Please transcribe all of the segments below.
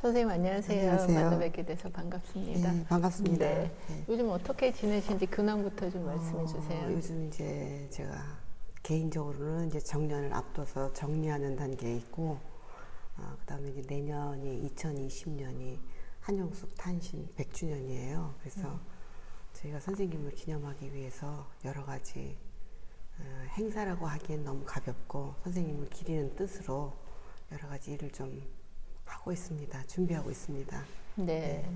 선생님 안녕하세요. 안녕하세요. 만나 뵙게 돼서 반갑습니다. 네, 반갑습니다. 네. 네. 요즘 어떻게 지내신지 근황부터 좀 말씀해 어, 주세요. 요즘 이제 제가 개인적으로는 이제 정년을 앞둬서 정리하는 단계에 있고, 아, 그다음에 이제 내년이 2020년이 한영숙 탄신 100주년이에요. 그래서 음. 저희가 선생님을 기념하기 위해서 여러 가지 어, 행사라고 하기엔 너무 가볍고 선생님을 기리는 뜻으로 여러 가지 일을 좀 하고 있습니다. 준비하고 있습니다. 네.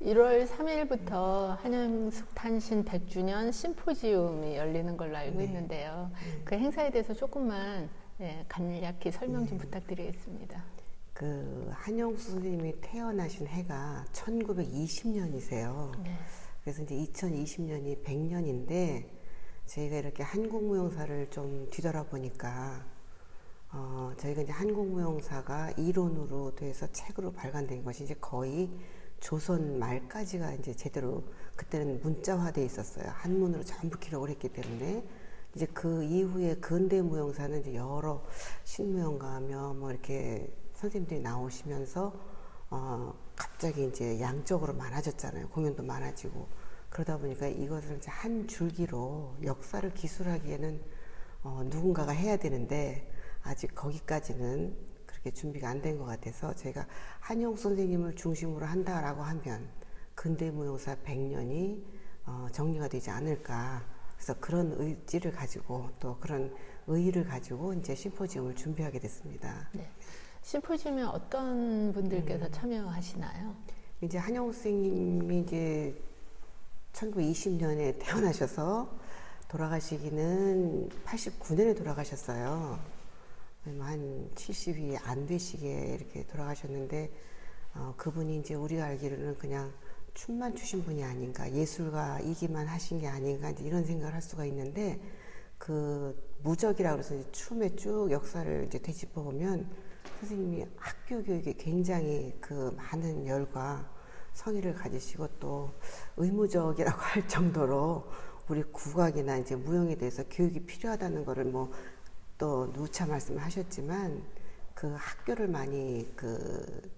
1월 3일부터 한영숙 탄신 100주년 심포지움이 열리는 걸로 알고 네. 있는데요. 네. 그 행사에 대해서 조금만 예, 간략히 설명 네. 좀 부탁드리겠습니다. 그 한영수 선생님이 태어나신 해가 1920년이세요. 네. 그래서 이제 2020년이 100년인데 저희가 이렇게 한국 무용사를 좀 뒤돌아보니까 어, 저희가 이제 한국무용사가 이론으로 돼서 책으로 발간된 것이 이제 거의 조선 말까지가 이제 제대로 그때는 문자화돼 있었어요. 한문으로 전부 기록을 했기 때문에 이제 그 이후에 근대 무용사는 이제 여러 신무용가며 뭐 이렇게 선생님들이 나오시면서 어 갑자기 이제 양적으로 많아졌잖아요. 공연도 많아지고 그러다 보니까 이것을 이제 한 줄기로 역사를 기술하기에는 어 누군가가 해야 되는데 아직 거기까지는 그렇게 준비가 안 된 것 같아서 저희가 한용 선생님을 중심으로 한다라고 하면 근대 무용사 100년이 어, 정리가 되지 않을까. 그래서 그런 의지를 가지고 또 그런 의의를 가지고 이제 심포지움을 준비하게 됐습니다. 네. 심포지움에 어떤 분들께서 음. 참여하시나요? 이제 한용 선생님이 이제 1920년에 태어나셔서 돌아가시기는 89년에 돌아가셨어요. 한 70이 안 되시게 이렇게 돌아가셨는데 어, 그분이 이제 우리가 알기로는 그냥 춤만 추신 분이 아닌가 예술가이기만 하신 게 아닌가 이런 생각을 할 수가 있는데 그 무적이라고 해서 이제 춤의 쭉 역사를 이제 되짚어 보면 선생님이 학교 교육에 굉장히 그 많은 열과 성의를 가지시고 또 의무적이라고 할 정도로 우리 국악이나 이제 무용에 대해서 교육이 필요하다는 거를 뭐 또 누차 말씀하셨지만 그 학교를 많이 그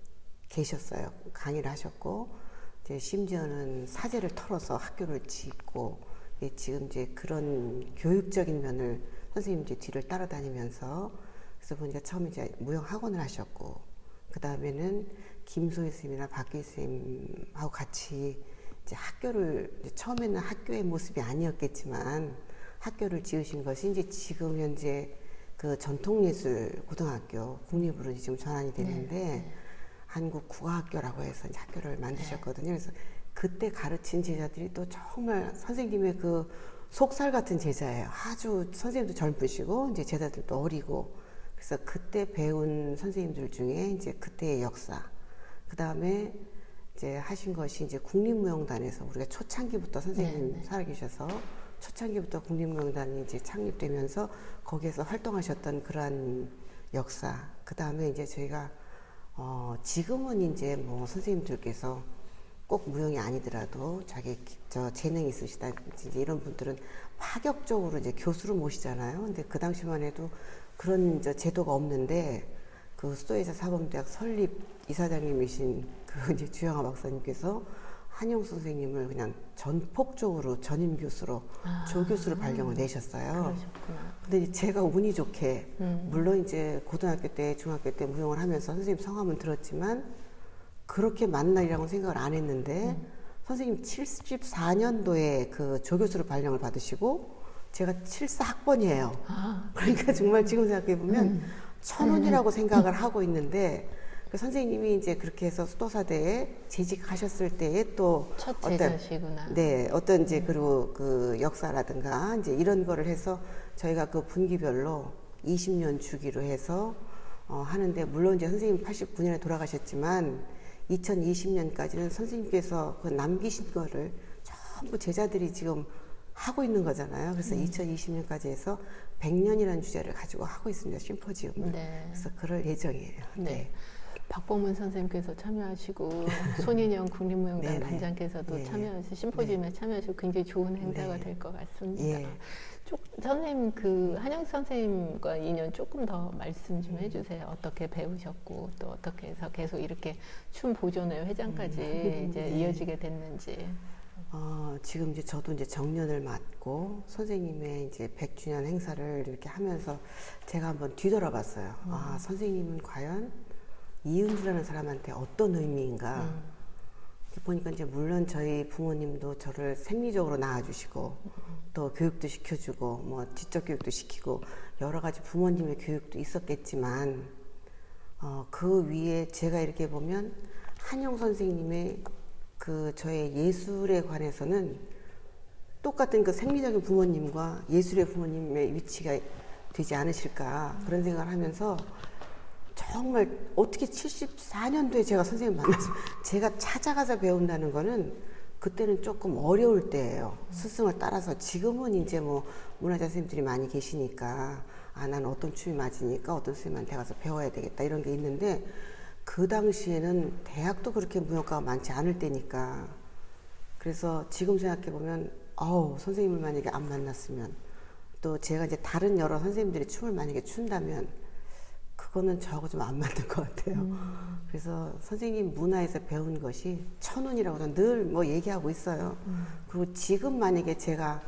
계셨어요. 강의를 하셨고 이제 심지어는 사제를 털어서 학교를 짓고 예, 지금 이제 그런 교육적인 면을 선생님 이제 뒤를 따라다니면서 그래서 보니까 처음에 이제 무용 학원을 하셨고 그 다음에는 김소희 스님이나 박기 스님하고 같이 이제 학교를 이제 처음에는 학교의 모습이 아니었겠지만 학교를 지으신 것이 이제 지금 현재 그 전통예술 고등학교 국립으로 지금 전환이 되는데 네. 한국 국어학교라고 해서 이제 학교를 만드셨거든요. 그래서 그때 가르친 제자들이 또 정말 선생님의 그 속살 같은 제자예요. 아주 선생님도 젊으시고 이제 제자들도 어리고 그래서 그때 배운 선생님들 중에 이제 그때의 역사 그 다음에 이제 하신 것이 이제 국립무용단에서 우리가 초창기부터 선생님 네, 네. 살아계셔서 초창기부터 국립무용단이 이제 창립되면서 거기에서 활동하셨던 그러한 역사 그 다음에 이제 저희가 어, 지금은 이제 뭐 선생님들께서 꼭 무용이 아니더라도 자기 기- 저 재능이 있으시다든지 이런 분들은 파격적으로 이제 교수를 모시잖아요. 근데 그 당시만 해도 그런 저 제도가 없는데 그 수도예사 사범대학 설립 이사장님이신 그 이제 주영아 박사님께서 한용 선생님을 그냥 전폭적으로 전임 교수로 아. 조교수로 발령을 내셨어요. 그러셨구나. 근데 제가 운이 좋게 음. 물론 이제 고등학교 때 중학교 때 무용을 하면서 선생님 성함은 들었지만 그렇게 만날이라고 생각을 안 했는데 음. 선생님 74년도에 그 조교수로 발령을 받으시고 제가 74 학번이에요. 아, 그러니까 정말 지금 생각해 보면 음. 천운이라고 생각을 하고 있는데 그 선생님이 이제 그렇게 해서 수도사대에 재직하셨을 때에 또첫 어떤. 네, 어떤 이제 그리고 그 역사라든가 이제 이런 거를 해서 저희가 그 분기별로 20년 주기로 해서 어, 하는데 물론 이제 선생님 89년에 돌아가셨지만 2020년까지는 선생님께서 그 남기신 거를 전부 제자들이 지금 하고 있는 거잖아요. 그래서 2020년까지 해서 100년이라는 주제를 가지고 하고 있습니다. 심포지움을. 네. 그래서 그럴 예정이에요. 네. 박봉문 선생님께서 참여하시고 손인영 국립무용단 네, 네. 단장께서도 예, 예. 참여하시 심포지움에 참여하시고 굉장히 좋은 행사가 네. 될것 같습니다. 예. 쭉 선생님 그 한영 선생님과 인연 조금 더 말씀 좀 해주세요. 어떻게 배우셨고 또 어떻게 해서 계속 이렇게 춤 보존회 회장까지 이제 네. 이어지게 됐는지. 어, 지금 이제 저도 이제 정년을 맞고 선생님의 이제 100주년 행사를 이렇게 하면서 제가 한번 뒤돌아봤어요. 아, 선생님은 과연 이은주라는 사람한테 어떤 의미인가. 음. 보니까 이제 물론 저희 부모님도 저를 생리적으로 낳아주시고 또 교육도 시켜주고 뭐 지적 교육도 시키고 여러 가지 부모님의 교육도 있었겠지만 어, 그 위에 제가 이렇게 보면 한영 선생님의 그 저의 예술에 관해서는 똑같은 그 생리적인 부모님과 예술의 부모님의 위치가 되지 않으실까 그런 생각을 하면서 정말 어떻게 74년도에 제가 선생님 만나서 제가 찾아가서 배운다는 거는 그때는 조금 어려울 때예요. 스승을 따라서. 지금은 이제 뭐 문화자 선생님들이 많이 계시니까 아, 난 어떤 춤이 맞으니까 어떤 선생님한테 가서 배워야 되겠다 이런 게 있는데 그 당시에는 대학도 그렇게 무용가가 많지 않을 때니까. 그래서 지금 생각해 보면 아우 선생님을 만약에 안 만났으면 또 제가 이제 다른 여러 선생님들이 춤을 만약에 춘다면 그거는 저하고 좀 안 맞는 것 같아요. 그래서 선생님 문화에서 배운 것이 천운이라고 저는 늘 뭐 얘기하고 있어요. 그리고 지금 만약에 제가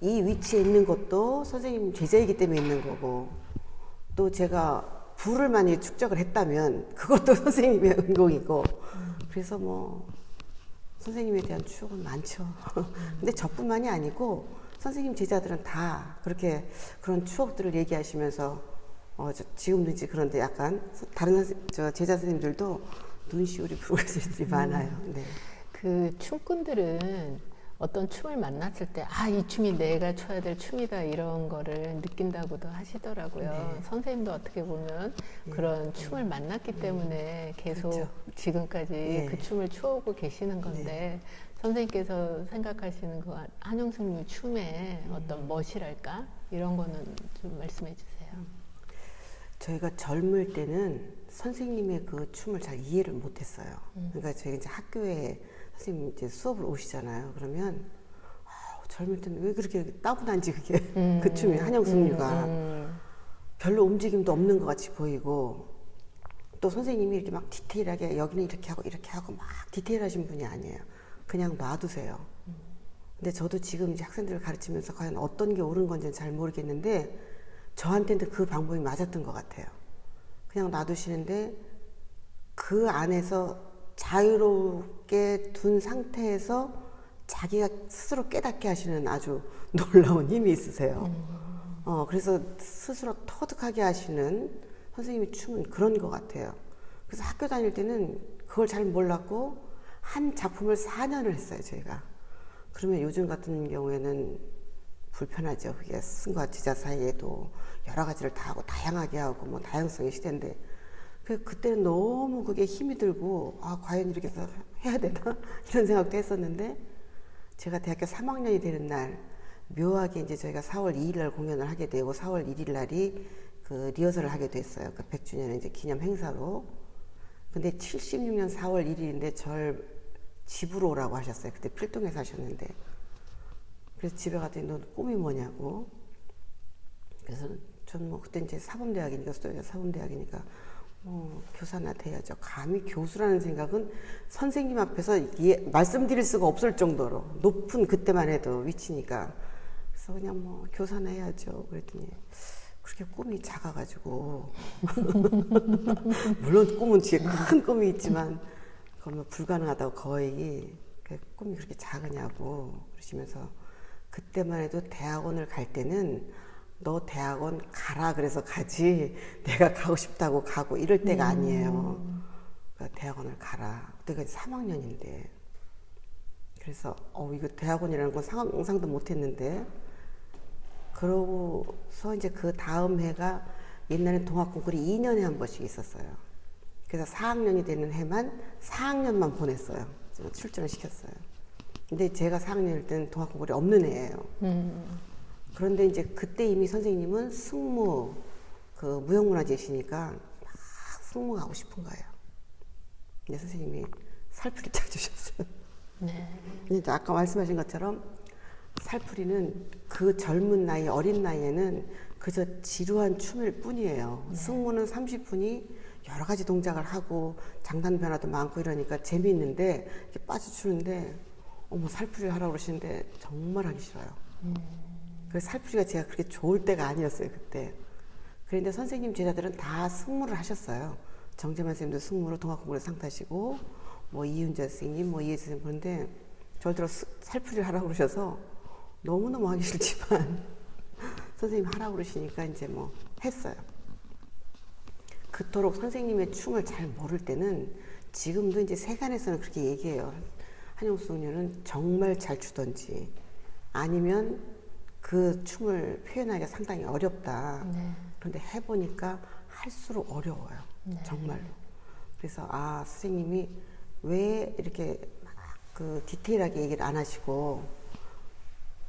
이 위치에 있는 것도 선생님 제자이기 때문에 있는 거고 또 제가 부를 만약에 축적을 했다면 그것도 선생님의 은공이고 그래서 뭐 선생님에 대한 추억은 많죠. 근데 저뿐만이 아니고 선생님 제자들은 다 그렇게 그런 추억들을 얘기하시면서 어, 저, 지금도 이제 그런데 약간 다른 저 제자 선생님들도 눈시울이 붉으실 들이 많아요. 네. 그 춤꾼들은 어떤 춤을 만났을 때, 아, 이 춤이 내가 춰야 될 춤이다, 이런 거를 느낀다고도 하시더라고요. 네. 선생님도 어떻게 보면 그런 춤을 만났기 때문에 계속 그렇죠. 지금까지 네. 그 춤을 추어오고 계시는 건데, 선생님께서 생각하시는 그 한용승님 춤의 음. 어떤 멋이랄까? 이런 거는 좀 말씀해 주세요. 저희가 젊을 때는 선생님의 그 춤을 잘 이해를 못했어요. 그러니까 저희가 이제 학교에 선생님 이제 수업을 오시잖아요. 그러면 아, 젊을 때는 왜 그렇게 따분한지 그게 그 춤이 한영숙류가 음, 별로 움직임도 없는 것 같이 보이고 또 선생님이 이렇게 막 디테일하게 여기는 이렇게 하고 이렇게 하고 막 디테일하신 분이 아니에요. 그냥 놔두세요. 근데 저도 지금 이제 학생들을 가르치면서 과연 어떤 게 옳은 건지는 잘 모르겠는데 저한테는 그 방법이 맞았던 것 같아요. 그냥 놔두시는데 그 안에서 자유롭게 둔 상태에서 자기가 스스로 깨닫게 하시는 아주 놀라운 힘이 있으세요. 어, 그래서 스스로 터득하게 하시는 선생님의 춤은 그런 것 같아요. 그래서 학교 다닐 때는 그걸 잘 몰랐고 한 작품을 4년을 했어요, 저희가. 그러면 요즘 같은 경우에는 불편하죠. 그게 스승과 제자 사이에도 여러 가지를 다 하고 다양하게 하고 뭐 다양성의 시대인데 그 그때는 너무 그게 힘이 들고 아 과연 이렇게 해서 해야 되나 이런 생각도 했었는데 제가 대학교 3학년이 되는 날 묘하게 이제 저희가 4월 2일 날 공연을 하게 되고 4월 1일 날이 그 리허설을 하게 됐어요. 그 100주년 이제 기념 행사로. 근데 76년 4월 1일인데 절 집으로 오라고 하셨어요. 그때 필동에 사셨는데. 그래서 집에 갔더니 너 꿈이 뭐냐고. 그래서 저는 뭐 그때 이제 사범대학이니까 수도자 사범대학이니까 어, 교사나 돼야죠. 감히 교수라는 생각은 선생님 앞에서 예, 말씀드릴 수가 없을 정도로 높은 그때만 해도 위치니까 그래서 그냥 뭐 교사나 해야죠. 그랬더니 그렇게 꿈이 작아가지고 물론 꿈은 뒤에 큰 꿈이 있지만 뭐 불가능하다고 거의 그 꿈이 그렇게 작으냐고 그러시면서 그때만 해도 대학원을 갈 때는 너 대학원 가라 그래서 가지 내가 가고 싶다고 가고 이럴 때가 아니에요. 그러니까 대학원을 가라. 그때가 3학년인데 그래서 어 이거 대학원이라는 건 상상도 못했는데 그러고서 이제 그 다음 해가 옛날에 동학 콩쿨이 2년에 한 번씩 있었어요. 그래서 4학년이 되는 해만 4학년만 보냈어요. 출전을 시켰어요. 근데 제가 4학년일 때는 동학 콩쿨이 없는 해예요. 음, 그런데 이제 그때 이미 선생님은 승무 그 무형문화재시니까 막 승무 가고 싶은 거예요. 근데 선생님이 살풀이 짜주셨어요. 네. 근데 이제 아까 말씀하신 것처럼 살풀이는 그 젊은 나이, 어린 나이에는 그저 지루한 춤일 뿐이에요. 승무는 30분이 여러 가지 동작을 하고 장단 변화도 많고 이러니까 재미있는데 이렇게 빠져추는데 어머 살풀이를 하라고 그러시는데 정말 하기 싫어요. 그 살풀이가 제가 그렇게 좋을 때가 아니었어요 그때. 그런데 선생님 제자들은 다 승무를 하셨어요. 정재만 선생님도 승무로 동학공부를 상 타시고 뭐 이윤자 선생님, 뭐 이혜수 선생님 그런데 저를 들어 스- 살풀이를 하라고 그러셔서 너무너무 하기 싫지만 선생님 하라고 그러시니까 이제 뭐 했어요. 그토록 선생님의 춤을 잘 모를 때는 지금도 이제 세간에서는 그렇게 얘기해요. 한영수 소녀는 정말 잘 추던지 아니면 그 춤을 표현하기가 상당히 어렵다. 네. 그런데 해보니까 할수록 어려워요. 네. 정말로. 그래서 아 선생님이 왜 이렇게 막그 디테일하게 얘기를 안 하시고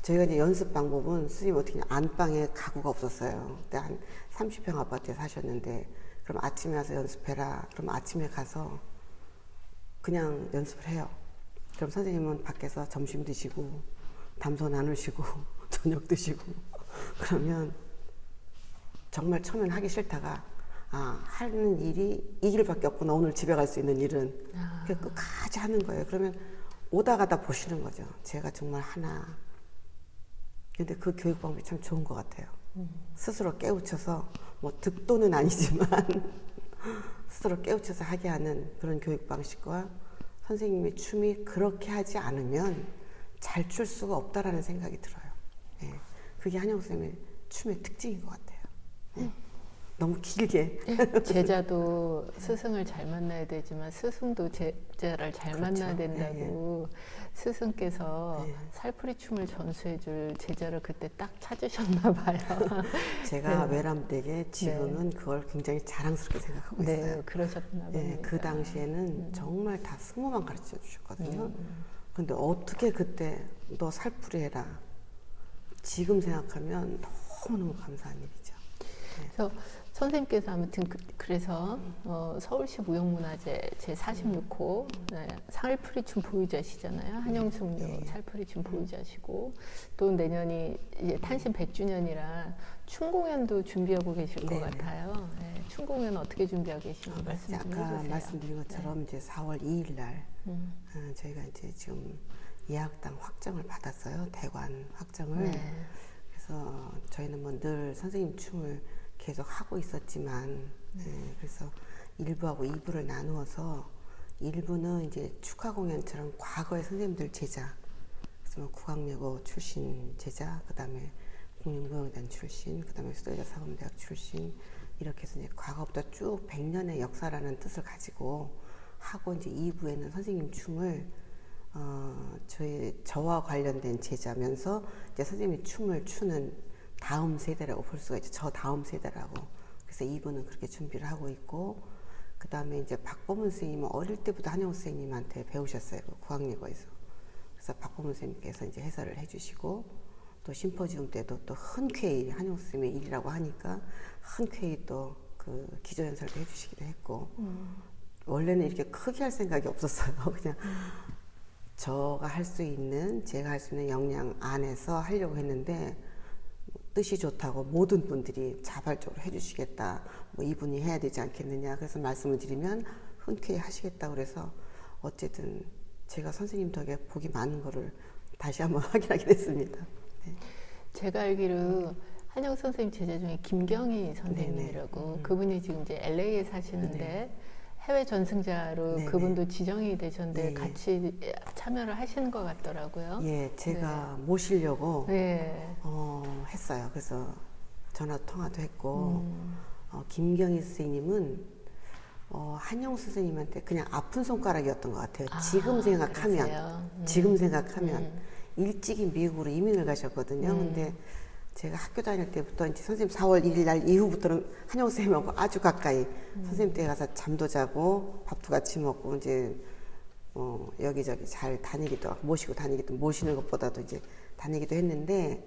저희가 이제 연습 방법은 선생님 어떻게 안방에 가구가 없었어요. 그때 한 30평 아파트에 사셨는데 그럼 아침에 와서 연습해라. 그럼 아침에 가서 그냥 연습을 해요. 그럼 선생님은 밖에서 점심 드시고 담소 나누시고 저녁 드시고 그러면 정말 처음엔 하기 싫다가 아 하는 일이 이 길밖에 없구나 오늘 집에 갈 수 있는 일은 아. 그 끝까지 하는 거예요. 그러면 오다 가다 보시는 거죠. 제가 정말 하나. 근데 그 교육 방법이 참 좋은 것 같아요. 스스로 깨우쳐서 뭐 득도는 아니지만 스스로 깨우쳐서 하게 하는 그런 교육 방식과 선생님의 춤이 그렇게 하지 않으면 잘 출 수가 없다라는 생각이 들어요. 예. 그게 한영 선생님의 춤의 특징인 것 같아요. 예. 너무 길게 제자도 스승을 잘 만나야 되지만 스승도 제자를 잘 그렇죠. 만나야 된다고 스승께서 네. 살풀이 춤을 전수해줄 제자를 그때 딱 찾으셨나 봐요. 제가 네. 외람되게 지금은 그걸 굉장히 자랑스럽게 생각하고 네, 있어요. 그러셨나 봐요. 예, 그 당시에는 정말 다 승무만 가르쳐 주셨거든요. 음. 근데 어떻게 그때 너 살풀이 해라. 지금 생각하면 너무너무 감사한 일이죠. 그래서 선생님께서 아무튼 그, 래서 어, 서울시 무형문화재 제 46호 네, 살풀이춤 보유자시잖아요. 한영숙녀 네. 살풀이춤 보유자시고 또 내년이 이제 탄신 100주년이라 춤 공연도 준비하고 계실 것 네네. 같아요. 네, 춤 공연 어떻게 준비하고 계신지 말씀 좀 아까 해주세요. 말씀드린 것처럼 이제 4월 2일 날 음. 어, 저희가 이제 지금 예약당 확정을 받았어요. 대관 확정을. 네. 그래서 저희는 뭐 늘 선생님 춤을 계속 하고 있었지만, 예, 그래서 1부하고 2부를 나누어서 1부는 이제 축하 공연처럼 과거의 선생님들 제자, 그래서 뭐 국악예고 출신 제자, 그 다음에 국립무용단 출신, 그 다음에 수도여자 사범대학 출신, 이렇게 해서 이제 과거부터 쭉 100년의 역사라는 뜻을 가지고 하고 이제 2부에는 선생님 춤을 어, 저희 저와 관련된 제자면서 이제 선생님이 춤을 추는 다음 세대라고 볼 수가 있죠. 저 다음 세대라고. 그래서 이분은 그렇게 준비를 하고 있고, 그 다음에 이제 박보문 선생님은 어릴 때부터 한영 선생님한테 배우셨어요. 그 구학예고에서. 그래서 박보문 선생님께서 이제 해설을 해주시고, 또 심포지움 때도 또 흔쾌히 한영 선생님의 일이라고 하니까 흔쾌히 또 그 기조연설도 해주시기도 했고, 원래는 이렇게 크게 할 생각이 없었어요. 그냥 저가 할 수 있는 제가 할 수 있는 역량 안에서 하려고 했는데 뜻이 좋다고 모든 분들이 자발적으로 해주시겠다. 뭐 이분이 해야 되지 않겠느냐. 그래서 말씀을 드리면 흔쾌히 하시겠다. 그래서 어쨌든 제가 선생님 덕에 복이 많은 거를 다시 한번 확인하게 됐습니다. 네. 제가 알기로 한영 선생님 제자 중에 김경희 선생님이라고 음. 그분이 지금 이제 LA에 사시는데 해외 전승자로 네네. 그분도 지정이 되셨는데 네. 같이 참여를 하시는 것 같더라고요. 예, 제가 모시려고 네. 어, 했어요. 그래서 전화 통화도 했고 음. 어, 김경희 선생님은 어, 한영 선생님한테 그냥 아픈 손가락이었던 것 같아요. 아, 지금 생각하면? 음. 지금 생각하면 음. 일찍이 미국으로 이민을 가셨거든요. 음. 근데 제가 학교 다닐 때부터 이제 선생님 4월 1일 날 이후부터는 한영 선생님하고 아주 가까이 음. 선생님 댁에 가서 잠도 자고 밥도 같이 먹고 이제 어, 여기저기 잘 다니기도 하고 모시고 다니기도 모시는 것보다도 이제 다니기도 했는데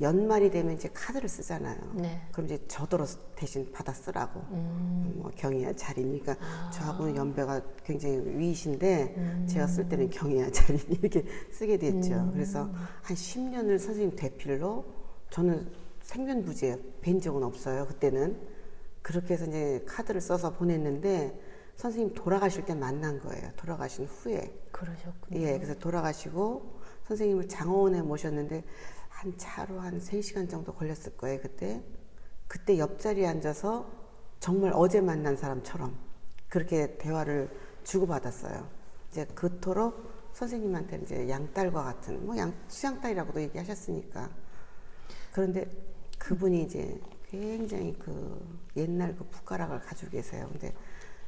연말이 되면 이제 카드를 쓰잖아요. 네. 그럼 이제 저더러 대신 받아 쓰라고. 음. 뭐 경이야 자리니까 아. 저하고는 연배가 굉장히 위이신데 음. 제가 쓸 때는 경이야 자리니 이렇게 쓰게 됐죠. 음. 그래서 한 10년을 선생님 대필로 저는 생면부지에 뵌 적은 없어요. 그때는 그렇게 해서 이제 카드를 써서 보냈는데 선생님 돌아가실 때 만난 거예요. 돌아가신 후에 그러셨군요. 예, 그래서 돌아가시고 선생님을 장어원에 모셨는데 한 차로 한 3시간 정도 걸렸을 거예요, 그때. 그때 옆자리에 앉아서 정말 어제 만난 사람처럼 그렇게 대화를 주고받았어요. 이제 그토록 선생님한테 이제 양딸과 같은, 뭐 양, 수양딸이라고도 얘기하셨으니까. 그런데 그분이 이제 굉장히 그 옛날 그 붓가락을 가지고 계세요. 근데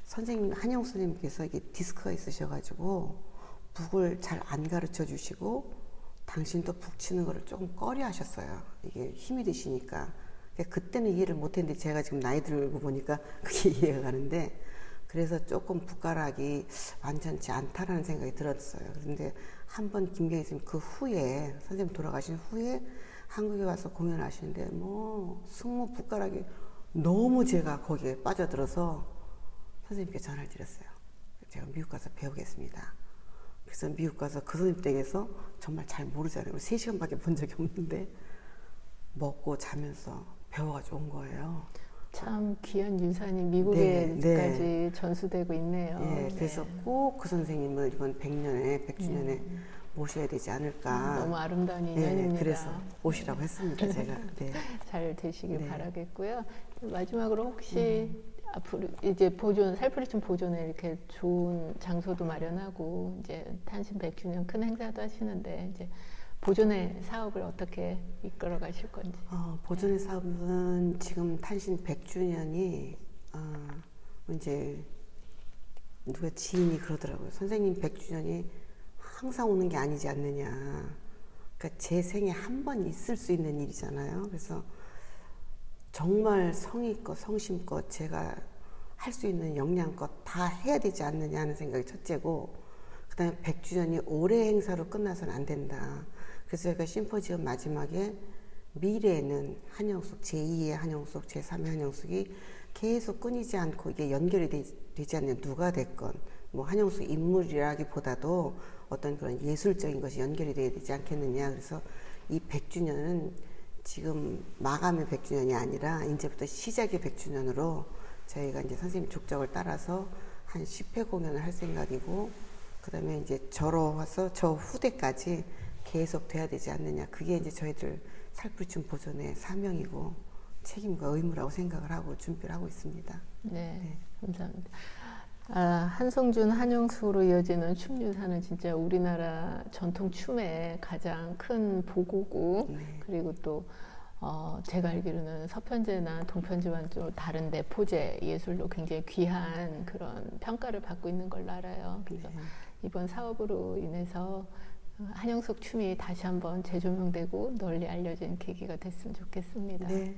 선생님, 한영 선생님께서 이게 디스크가 있으셔가지고 북을 잘 안 가르쳐 주시고 당신도 북 치는 거를 조금 꺼려 하셨어요. 이게 힘이 드시니까. 근데 그때는 이해를 못 했는데 제가 지금 나이 들고 보니까 그게 이해가 가는데 그래서 조금 북가락이 완전치 않다라는 생각이 들었어요. 그런데 한 번 김경희 선생님 그 후에 선생님 돌아가신 후에 한국에 와서 공연을 하시는데 뭐 승무 북가락이 너무 제가 거기에 빠져들어서 선생님께 전화를 드렸어요. 제가 미국 가서 배우겠습니다. 그래서 미국 가서 그 선생님 댁에서 정말 잘 모르잖아요. 3시간밖에 본 적이 없는데 먹고 자면서 배워가지고 온 거예요. 참 귀한 유산이 미국에까지 네, 전수되고 있네요. 예, 네. 그래서 꼭 그 선생님을 이번 100년에, 100주년에 모셔야 되지 않을까. 음, 너무 아름다운 예, 인연입니다. 그래서 오시라고 했습니다, 제가. 네. 잘 되시길 네. 바라겠고요. 마지막으로 혹시 앞으로 이제 보존 살풀이춤 보존에 이렇게 좋은 장소도 마련하고 이제 탄신 100주년 큰 행사도 하시는데 이제 보존의 사업을 어떻게 이끌어 가실 건지. 어, 보존의 사업은 지금 탄신 100주년이 어, 이제 누가 지인이 그러더라고요. 선생님 100주년이 항상 오는 게 아니지 않느냐. 그러니까 제 생에 한 번 있을 수 있는 일이잖아요. 그래서 정말 성의껏 성심껏 제가 할 수 있는 역량껏 다 해야 되지 않느냐 하는 생각이 첫째고 그다음에 100주년이 올해 행사로 끝나서는 안 된다. 그래서 제가 심포지엄 마지막에 미래에는 한영숙 제2의 한영숙 제3의 한영숙이 계속 끊이지 않고 이게 연결이 되, 지 않는 누가 됐건 뭐 한영숙 인물이라기보다도 어떤 그런 예술적인 것이 연결이 돼야 되지 않겠느냐 그래서 이 100주년은 지금 마감의 100주년이 아니라 이제부터 시작의 100주년으로 저희가 이제 선생님 족적을 따라서 한 10회 공연을 할 생각이고 그다음에 이제 저로 와서 저 후대까지 계속 돼야 되지 않느냐. 그게 이제 저희들 살풀춤 보존의 사명이고 책임과 의무라고 생각을 하고 준비를 하고 있습니다. 네, 감사합니다. 아, 한성준 한영수로 이어지는 춤유산은 진짜 우리나라 전통 춤의 가장 큰 보고고 네. 그리고 또 어, 제가 알기로는 서편제나 동편제와는 좀 다른 내포제 예술로 굉장히 귀한 그런 평가를 받고 있는 걸로 알아요. 그래서 네. 이번 사업으로 인해서 한영석 춤이 다시 한번 재조명되고 널리 알려진 계기가 됐으면 좋겠습니다. 네.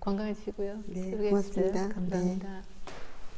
건강하시고요. 네, 수고해 주세요. 고맙습니다. 네. 감사합니다.